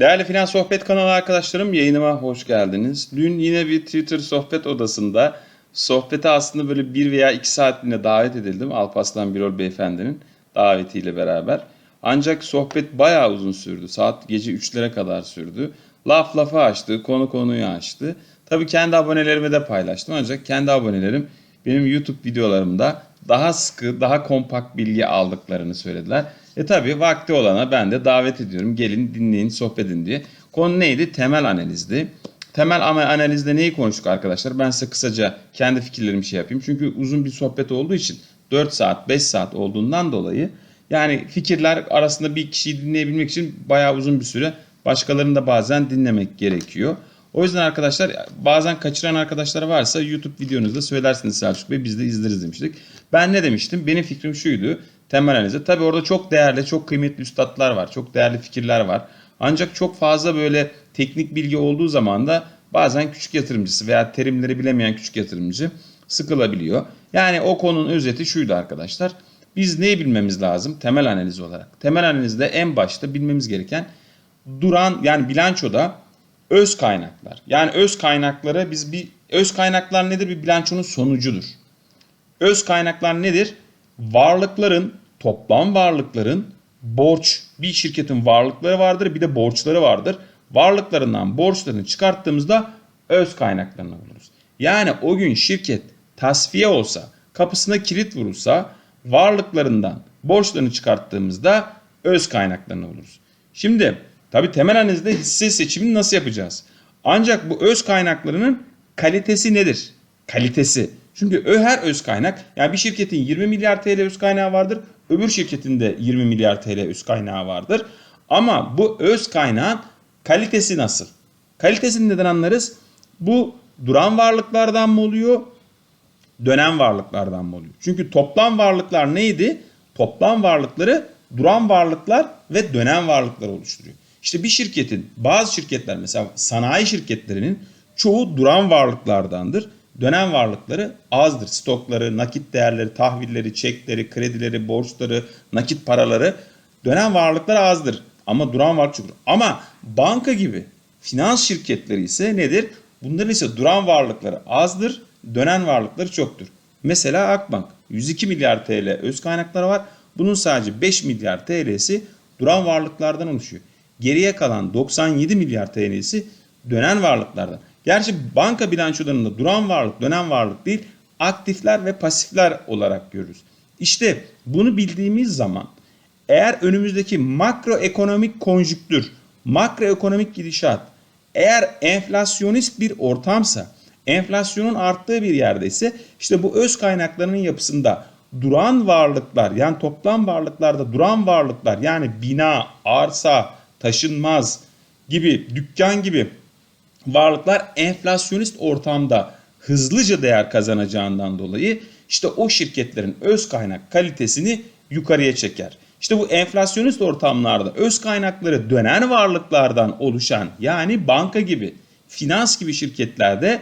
Değerli Finans Sohbet kanalı arkadaşlarım yayınıma hoş geldiniz. Dün yine bir Twitter sohbet odasında sohbete aslında böyle bir veya iki saatliğine davet edildim. Alparslan Birol Beyefendi'nin davetiyle beraber. Ancak sohbet bayağı uzun sürdü. Saat gece 3'lere kadar sürdü. Laf lafı açtı, konu konuyu açtı. Tabii kendi abonelerime de paylaştım ancak kendi abonelerim benim YouTube videolarımda daha sıkı, daha kompakt bilgi aldıklarını söylediler. E tabi vakti olana ben de davet ediyorum. Gelin dinleyin, sohbet edin diye. Konu neydi? Temel analizdi. Temel ama analizde neyi konuştuk arkadaşlar? Ben size kısaca kendi fikirlerimi şey yapayım. Çünkü uzun bir sohbet olduğu için 4 saat, 5 saat olduğundan dolayı yani fikirler arasında bir kişiyi dinleyebilmek için bayağı uzun bir süre başkalarını da bazen dinlemek gerekiyor. O yüzden arkadaşlar bazen kaçıran arkadaşlar varsa YouTube videonuzda söylersiniz Selçuk Bey biz de izleriz demiştik. Ben ne demiştim? Benim fikrim şuydu temel analize. Tabi orada çok değerli, çok kıymetli üstadlar var. Çok değerli fikirler var. Ancak çok fazla böyle teknik bilgi olduğu zaman da bazen küçük yatırımcısı veya terimleri bilemeyen küçük yatırımcı sıkılabiliyor. Yani o konunun özeti şuydu arkadaşlar. Biz neyi bilmemiz lazım temel analiz olarak? Temel analizde en başta bilmemiz gereken duran yani bilançoda öz kaynaklar. Yani öz kaynaklara biz bir öz kaynaklar nedir? Bir bilançonun sonucudur. Öz kaynaklar nedir? Varlıkların, toplam varlıkların borç, bir şirketin varlıkları vardır bir de borçları vardır. Varlıklarından borçlarını çıkarttığımızda öz kaynaklarını buluruz. Yani o gün şirket tasfiye olsa, kapısına kilit vurulsa varlıklarından borçlarını çıkarttığımızda öz kaynaklarını buluruz. Şimdi tabi temel analizde hisse seçimini nasıl yapacağız? Ancak bu öz kaynaklarının kalitesi nedir? Kalitesi. Çünkü her öz kaynak yani bir şirketin 20 milyar TL öz kaynağı vardır. Öbür şirketin de 20 milyar TL öz kaynağı vardır. Ama bu öz kaynağın kalitesi nasıl? Kalitesini neden anlarız? Bu duran varlıklardan mı oluyor? Dönen varlıklardan mı oluyor? Çünkü toplam varlıklar neydi? Toplam varlıkları duran varlıklar ve dönen varlıklar oluşturuyor. İşte bir şirketin bazı şirketler mesela sanayi şirketlerinin çoğu duran varlıklardandır. Dönen varlıkları azdır. Stokları, nakit değerleri, tahvilleri, çekleri, kredileri, borçları, nakit paraları dönen varlıklar azdır. Ama duran varlık çoktur. Ama banka gibi finans şirketleri ise nedir? Bunların ise duran varlıkları azdır, dönen varlıkları çoktur. Mesela Akbank 102 milyar TL öz kaynakları var. Bunun sadece 5 milyar TL'si duran varlıklardan oluşuyor. Geriye kalan 97 milyar TL'si dönen varlıklardan. Gerçi banka bilançolarında duran varlık, dönen varlık değil, aktifler ve pasifler olarak görürüz. İşte bunu bildiğimiz zaman eğer önümüzdeki makroekonomik konjüktür, makroekonomik gidişat eğer enflasyonist bir ortamsa, enflasyonun arttığı bir yerdeyse işte bu öz kaynaklarının yapısında duran varlıklar yani toplam varlıklarda duran varlıklar yani bina, arsa, taşınmaz gibi, dükkan gibi varlıklar enflasyonist ortamda hızlıca değer kazanacağından dolayı işte o şirketlerin öz kaynak kalitesini yukarıya çeker. İşte bu enflasyonist ortamlarda öz kaynakları dönen varlıklardan oluşan yani banka gibi, finans gibi şirketlerde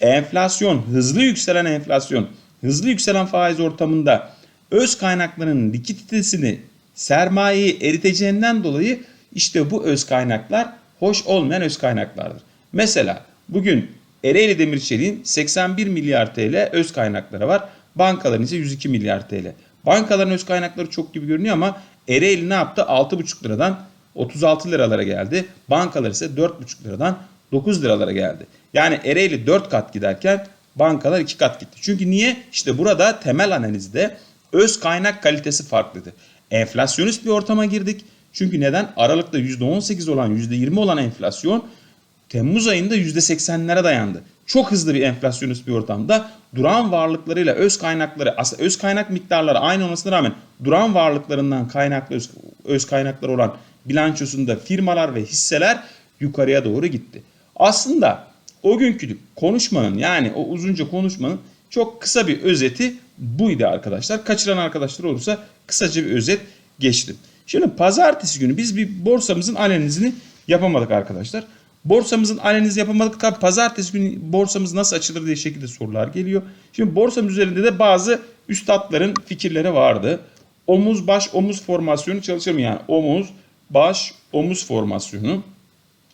enflasyon, hızlı yükselen enflasyon, hızlı yükselen faiz ortamında öz kaynaklarının likiditesini, sermayeyi eriteceğinden dolayı işte bu öz kaynaklar hoş olmayan öz kaynaklardır. Mesela bugün Ereğli Demirçelik'in 81 milyar TL öz kaynakları var. Bankaların ise 102 milyar TL. Bankaların öz kaynakları çok gibi görünüyor ama Ereğli ne yaptı? 6,5 liradan 36 liralara geldi. Bankalar ise 4,5 liradan 9 liralara geldi. Yani Ereğli 4 kat giderken bankalar 2 kat gitti. Çünkü niye? İşte burada temel analizde öz kaynak kalitesi farklıydı. Enflasyonist bir ortama girdik. Çünkü neden? Aralıkta %18 olan %20 olan enflasyon Temmuz ayında %80'lere dayandı. Çok hızlı bir enflasyonist bir ortamda duran varlıklarıyla öz kaynakları aslında öz kaynak miktarları aynı olmasına rağmen duran varlıklarından kaynaklı öz, öz kaynaklar olan bilançosunda firmalar ve hisseler yukarıya doğru gitti. Aslında o günkü konuşmanın yani o uzunca konuşmanın çok kısa bir özeti buydu arkadaşlar. Kaçıran arkadaşlar olursa kısaca bir özet geçtim. Şimdi pazartesi günü biz bir borsamızın analizini yapamadık arkadaşlar. Borsamızın analizi yapamadık. Tabi pazartesi günü borsamız nasıl açılır diye şekilde sorular geliyor. Şimdi borsamız üzerinde de bazı üstadların fikirleri vardı. Omuz baş omuz formasyonu çalışır mı? Yani omuz baş omuz formasyonu.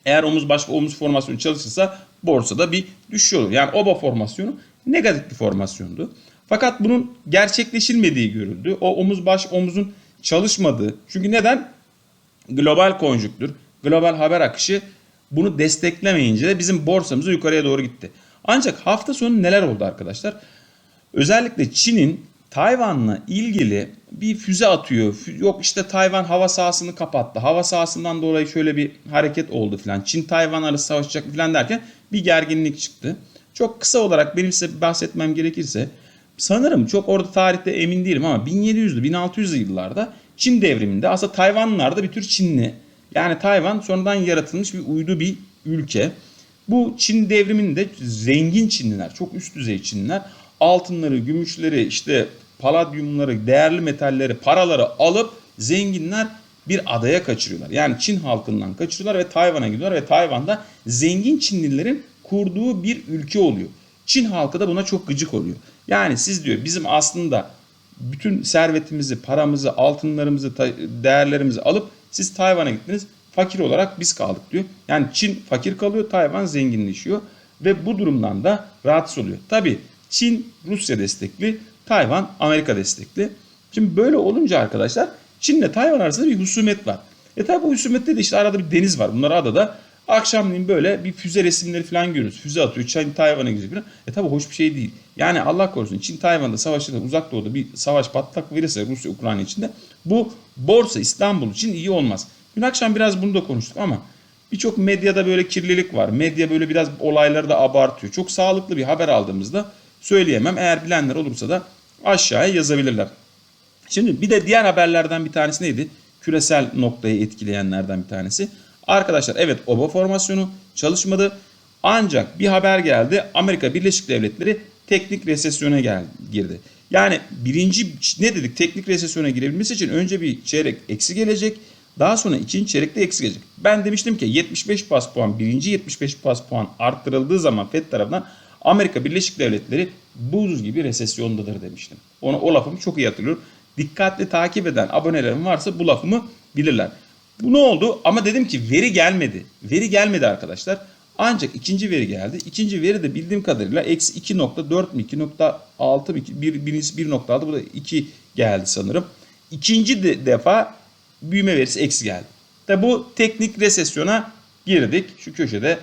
Eğer omuz baş omuz formasyonu çalışırsa borsada bir düşüş olur. Yani oba formasyonu negatif bir formasyondu. Fakat bunun gerçekleşilmediği görüldü. O omuz baş omuzun çalışmadığı. Çünkü neden? Global konjüktür, global haber akışı bunu desteklemeyince de bizim borsamız yukarıya doğru gitti. Ancak hafta sonu neler oldu arkadaşlar? Özellikle Çin'in Tayvan'la ilgili bir füze atıyor. Yok işte Tayvan hava sahasını kapattı. Hava sahasından dolayı şöyle bir hareket oldu filan. Çin Tayvan arası savaşacak filan derken bir gerginlik çıktı. Çok kısa olarak benim size bahsetmem gerekirse sanırım çok orada tarihte emin değilim ama 1700'lü 1600'lü yıllarda Çin devriminde aslında Tayvanlılar da bir tür Çinli. Yani Tayvan sonradan yaratılmış bir uydu bir ülke. Bu Çin devriminde zengin Çinliler, çok üst düzey Çinliler altınları, gümüşleri, işte paladyumları, değerli metalleri, paraları alıp zenginler bir adaya kaçırıyorlar. Yani Çin halkından kaçırıyorlar ve Tayvan'a gidiyorlar ve Tayvan'da zengin Çinlilerin kurduğu bir ülke oluyor. Çin halkı da buna çok gıcık oluyor. Yani siz diyor bizim aslında bütün servetimizi, paramızı, altınlarımızı, değerlerimizi alıp siz Tayvan'a gittiniz. Fakir olarak biz kaldık diyor. Yani Çin fakir kalıyor, Tayvan zenginleşiyor ve bu durumdan da rahatsız oluyor. Tabii Çin Rusya destekli, Tayvan Amerika destekli. Şimdi böyle olunca arkadaşlar Çin'le Tayvan arasında bir husumet var. E tabi bu husumette de işte arada bir deniz var. Bunlar adada akşamleyin böyle bir füze resimleri falan görüyoruz. Füze atıyor. Çin Tayvan'a gidiyor falan. E tabi hoş bir şey değil. Yani Allah korusun Çin Tayvan'da savaşırsa uzak doğuda bir savaş patlak verirse Rusya Ukrayna içinde bu borsa İstanbul için iyi olmaz. Dün akşam biraz bunu da konuştuk ama birçok medyada böyle kirlilik var. Medya böyle biraz olayları da abartıyor. Çok sağlıklı bir haber aldığımızda söyleyemem. Eğer bilenler olursa da aşağıya yazabilirler. Şimdi bir de diğer haberlerden bir tanesi neydi? Küresel noktayı etkileyenlerden bir tanesi. Arkadaşlar evet oba formasyonu çalışmadı. Ancak bir haber geldi. Amerika Birleşik Devletleri teknik resesyona gel girdi. Yani birinci ne dedik teknik resesyona girebilmesi için önce bir çeyrek eksi gelecek. Daha sonra ikinci çeyrekte eksi gelecek. Ben demiştim ki 75 bas puan birinci 75 bas puan arttırıldığı zaman FED tarafından Amerika Birleşik Devletleri buz gibi resesyondadır demiştim. Onu, o lafımı çok iyi hatırlıyorum. Dikkatli takip eden abonelerim varsa bu lafımı bilirler. Bu ne oldu? Ama dedim ki veri gelmedi. Veri gelmedi arkadaşlar. Ancak ikinci veri geldi. İkinci veri de bildiğim kadarıyla eksi 2.4 mi 2.6 mi bir, birincisi 1.6 bu da 2 geldi sanırım. İkinci de, defa büyüme verisi eksi geldi. Tabi bu teknik resesyona girdik. Şu köşede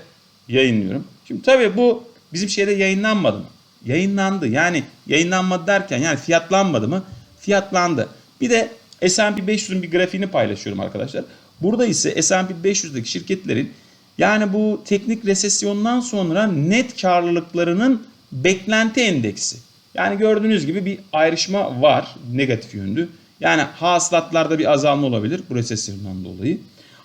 yayınlıyorum. Şimdi tabii bu bizim şeyde yayınlanmadı mı? Yayınlandı. Yani yayınlanmadı derken yani fiyatlanmadı mı? Fiyatlandı. Bir de S&P 500'ün bir grafiğini paylaşıyorum arkadaşlar. Burada ise S&P 500'deki şirketlerin yani bu teknik resesyondan sonra net karlılıklarının beklenti endeksi. Yani gördüğünüz gibi bir ayrışma var negatif yönlü. Yani hasılatlarda bir azalma olabilir bu resesyondan dolayı.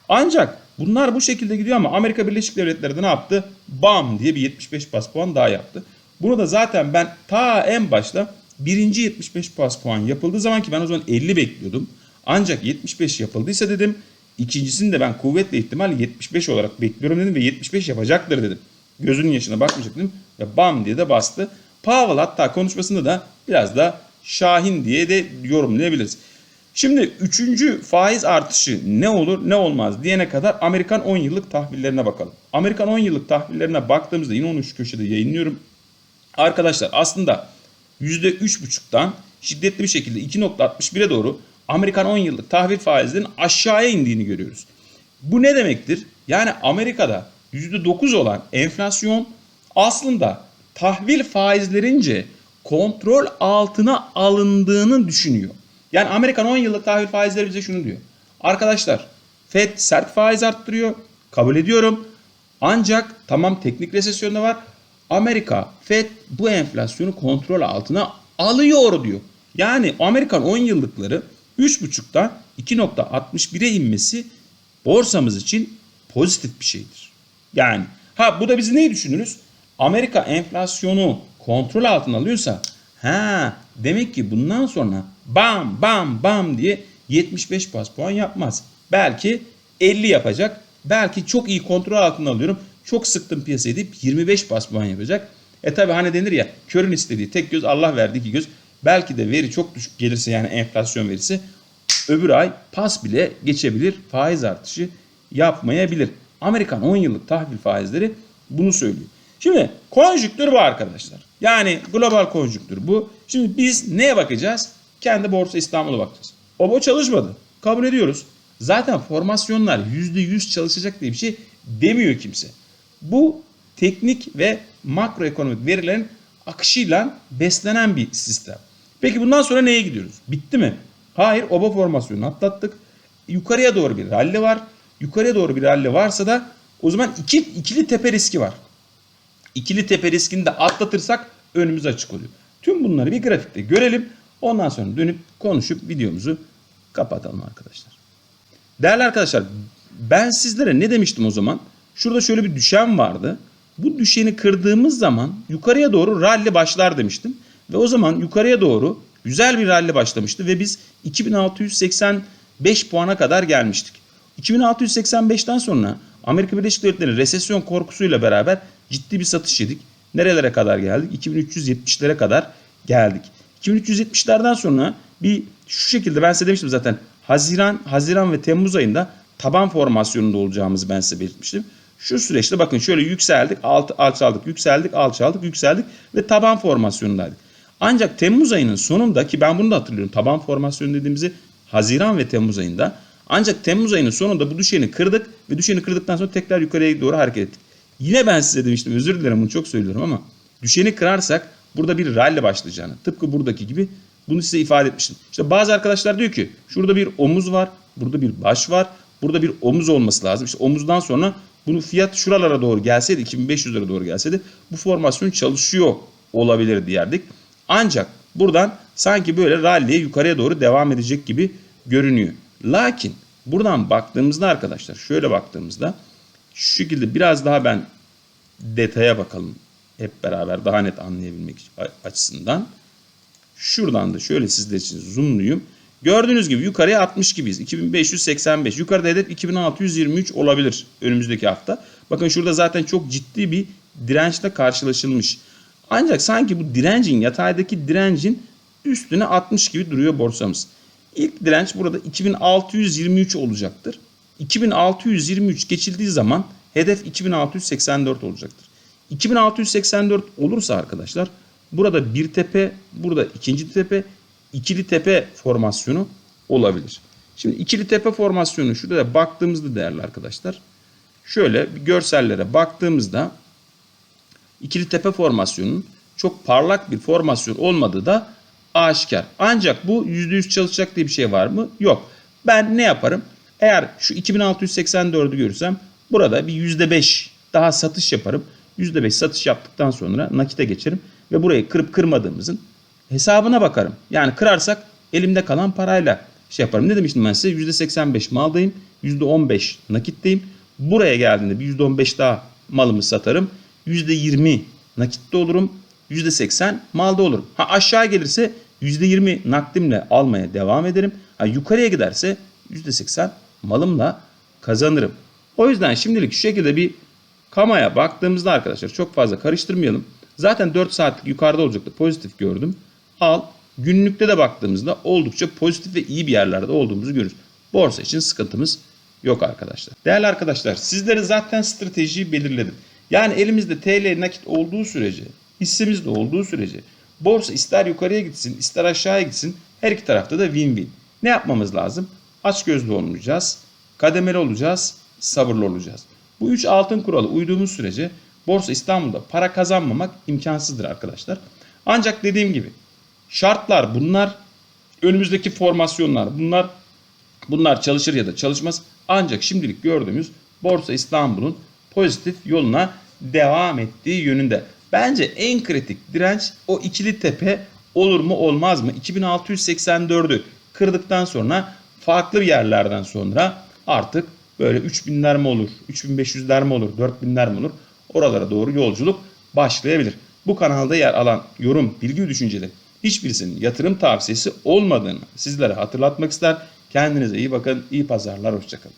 Ancak bunlar bu şekilde gidiyor ama Amerika Birleşik Devletleri de ne yaptı? Bam diye bir 75 bas puan daha yaptı. Bunu da zaten ben ta en başta birinci 75 bas puan yapıldığı zaman ki ben o zaman 50 bekliyordum. Ancak 75 yapıldıysa dedim ikincisini de ben kuvvetle ihtimal 75 olarak bekliyorum dedim ve 75 yapacaktır dedim. Gözünün yaşına bakmayacak dedim ve bam diye de bastı. Powell hatta konuşmasında da biraz da Şahin diye de yorumlayabiliriz. Şimdi üçüncü faiz artışı ne olur ne olmaz diyene kadar Amerikan 10 yıllık tahvillerine bakalım. Amerikan 10 yıllık tahvillerine baktığımızda yine onu şu köşede yayınlıyorum. Arkadaşlar aslında %3,5'tan şiddetli bir şekilde 2.61'e doğru Amerikan 10 yıllık tahvil faizlerinin aşağıya indiğini görüyoruz. Bu ne demektir? Yani Amerika'da %9 olan enflasyon aslında tahvil faizlerince kontrol altına alındığını düşünüyor. Yani Amerikan 10 yıllık tahvil faizleri bize şunu diyor. Arkadaşlar FED sert faiz arttırıyor. Kabul ediyorum. Ancak tamam teknik resesyonda var. Amerika FED bu enflasyonu kontrol altına alıyor diyor. Yani Amerikan 10 yıllıkları 3.5'tan 2.61'e inmesi borsamız için pozitif bir şeydir. Yani ha bu da bizi neyi düşünürüz? Amerika enflasyonu kontrol altına alıyorsa ha demek ki bundan sonra bam bam bam diye 75 bas puan yapmaz. Belki 50 yapacak. Belki çok iyi kontrol altına alıyorum. Çok sıktım piyasayı deyip 25 bas puan yapacak. E tabi hani denir ya körün istediği tek göz Allah verdi iki göz. Belki de veri çok düşük gelirse yani enflasyon verisi öbür ay pas bile geçebilir. Faiz artışı yapmayabilir. Amerikan 10 yıllık tahvil faizleri bunu söylüyor. Şimdi konjüktür bu arkadaşlar. Yani global konjüktür bu. Şimdi biz neye bakacağız? Kendi Borsa İstanbul'a bakacağız. OBO çalışmadı. Kabul ediyoruz. Zaten formasyonlar %100 çalışacak diye bir şey demiyor kimse. Bu teknik ve makroekonomik verilerin akışıyla beslenen bir sistem. Peki bundan sonra neye gidiyoruz? Bitti mi? Hayır, oba formasyonunu atlattık. Yukarıya doğru bir ralli var. Yukarıya doğru bir ralli varsa da o zaman iki, ikili tepe riski var. İkili tepe riskini de atlatırsak önümüz açık oluyor. Tüm bunları bir grafikte görelim. Ondan sonra dönüp konuşup videomuzu kapatalım arkadaşlar. Değerli arkadaşlar ben sizlere ne demiştim o zaman? Şurada şöyle bir düşen vardı. Bu düşeni kırdığımız zaman yukarıya doğru ralli başlar demiştim. Ve o zaman yukarıya doğru güzel bir ralli başlamıştı ve biz 2685 puana kadar gelmiştik. 2685'ten sonra Amerika Birleşik Devletleri resesyon korkusuyla beraber ciddi bir satış yedik. Nerelere kadar geldik? 2370'lere kadar geldik. 2370'lerden sonra bir şu şekilde ben size demiştim zaten Haziran, Haziran ve Temmuz ayında taban formasyonunda olacağımızı ben size belirtmiştim. Şu süreçte bakın şöyle yükseldik, alt, alçaldık, yükseldik, alçaldık, yükseldik ve taban formasyonundaydık. Ancak Temmuz ayının sonunda ki ben bunu da hatırlıyorum. Taban formasyonu dediğimizi Haziran ve Temmuz ayında. Ancak Temmuz ayının sonunda bu düşeni kırdık ve düşeni kırdıktan sonra tekrar yukarıya doğru hareket ettik. Yine ben size demiştim özür dilerim bunu çok söylüyorum ama düşeni kırarsak burada bir rally başlayacağını tıpkı buradaki gibi bunu size ifade etmiştim. İşte bazı arkadaşlar diyor ki şurada bir omuz var, burada bir baş var, burada bir omuz olması lazım. İşte omuzdan sonra bunu fiyat şuralara doğru gelseydi 2500 lira doğru gelseydi bu formasyon çalışıyor olabilir diyerdik. Ancak buradan sanki böyle rally'ye yukarıya doğru devam edecek gibi görünüyor. Lakin buradan baktığımızda arkadaşlar şöyle baktığımızda şu şekilde biraz daha ben detaya bakalım hep beraber daha net anlayabilmek açısından. Şuradan da şöyle sizler için zoomluyum. Gördüğünüz gibi yukarıya 60 gibiyiz. 2585. Yukarıda hedef 2623 olabilir önümüzdeki hafta. Bakın şurada zaten çok ciddi bir dirençle karşılaşılmış. Ancak sanki bu direncin yataydaki direncin üstüne 60 gibi duruyor borsamız. İlk direnç burada 2623 olacaktır. 2623 geçildiği zaman hedef 2684 olacaktır. 2684 olursa arkadaşlar burada bir tepe, burada ikinci tepe, ikili tepe formasyonu olabilir. Şimdi ikili tepe formasyonu şurada da baktığımızda değerli arkadaşlar şöyle görsellere baktığımızda ikili tepe formasyonunun çok parlak bir formasyon olmadığı da aşikar. Ancak bu %100 çalışacak diye bir şey var mı? Yok. Ben ne yaparım? Eğer şu 2684'ü görürsem burada bir %5 daha satış yaparım. %5 satış yaptıktan sonra nakite geçerim ve burayı kırıp kırmadığımızın hesabına bakarım. Yani kırarsak elimde kalan parayla şey yaparım. Ne demiştim ben size? %85 maldayım, %15 nakitteyim. Buraya geldiğinde bir %15 daha malımı satarım. %20 nakitte olurum. %80 malda olurum. Ha aşağı gelirse %20 nakdimle almaya devam ederim. Ha yukarıya giderse %80 malımla kazanırım. O yüzden şimdilik şu şekilde bir kamaya baktığımızda arkadaşlar çok fazla karıştırmayalım. Zaten 4 saatlik yukarıda olacaktı. Pozitif gördüm. Al. Günlükte de baktığımızda oldukça pozitif ve iyi bir yerlerde olduğumuzu görürüz. Borsa için sıkıntımız yok arkadaşlar. Değerli arkadaşlar sizlere zaten stratejiyi belirledim. Yani elimizde TL nakit olduğu sürece, hissemiz de olduğu sürece borsa ister yukarıya gitsin ister aşağıya gitsin her iki tarafta da win-win. Ne yapmamız lazım? Aç gözlü olmayacağız, kademeli olacağız, sabırlı olacağız. Bu üç altın kuralı uyduğumuz sürece Borsa İstanbul'da para kazanmamak imkansızdır arkadaşlar. Ancak dediğim gibi şartlar bunlar, önümüzdeki formasyonlar bunlar, bunlar çalışır ya da çalışmaz. Ancak şimdilik gördüğümüz Borsa İstanbul'un pozitif yoluna devam ettiği yönünde. Bence en kritik direnç o ikili tepe olur mu olmaz mı? 2684'ü kırdıktan sonra farklı yerlerden sonra artık böyle 3000'ler mi olur, 3500'ler mi olur, 4000'ler mi olur? Oralara doğru yolculuk başlayabilir. Bu kanalda yer alan yorum, bilgi düşünceleri hiçbirisinin yatırım tavsiyesi olmadığını sizlere hatırlatmak ister. Kendinize iyi bakın, iyi pazarlar, hoşçakalın.